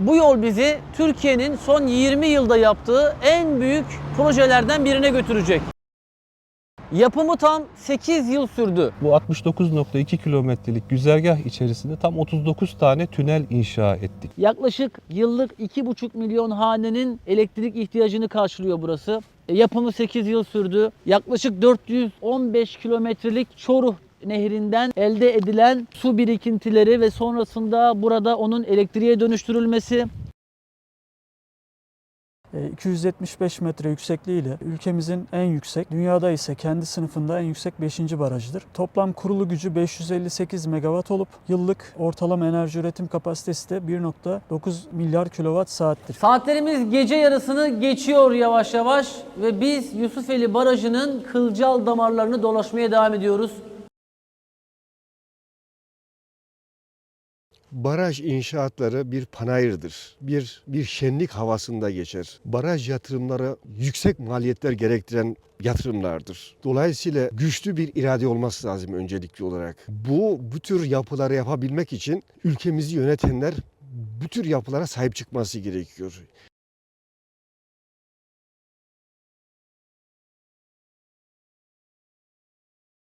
Bu yol bizi Türkiye'nin son 20 yılda yaptığı en büyük projelerden birine götürecek. Yapımı tam 8 yıl sürdü. Bu 69.2 kilometrelik güzergah içerisinde tam 39 tane tünel inşa ettik. Yaklaşık yıllık 2,5 milyon hanenin elektrik ihtiyacını karşılıyor burası. E, Yapımı 8 yıl sürdü. Yaklaşık 415 kilometrelik Çoruh Nehri'nden elde edilen su birikintileri ve sonrasında burada onun elektriğe dönüştürülmesi E, 275 metre yüksekliğiyle ülkemizin en yüksek, dünyada ise kendi sınıfında en yüksek 5. barajıdır. Toplam kurulu gücü 558 megawatt olup yıllık ortalama enerji üretim kapasitesi de 1.9 milyar kilowatt saattir. Saatlerimiz gece yarısını geçiyor yavaş yavaş ve biz Yusufeli Barajı'nın kılcal damarlarını dolaşmaya devam ediyoruz. Baraj inşaatları bir panayırdır. Bir bir şenlik havasında geçer. Baraj yatırımları yüksek maliyetler gerektiren yatırımlardır. Dolayısıyla güçlü bir irade olması lazım öncelikli olarak. Bu bu tür yapıları yapabilmek için ülkemizi yönetenler bu tür yapılara sahip çıkması gerekiyor.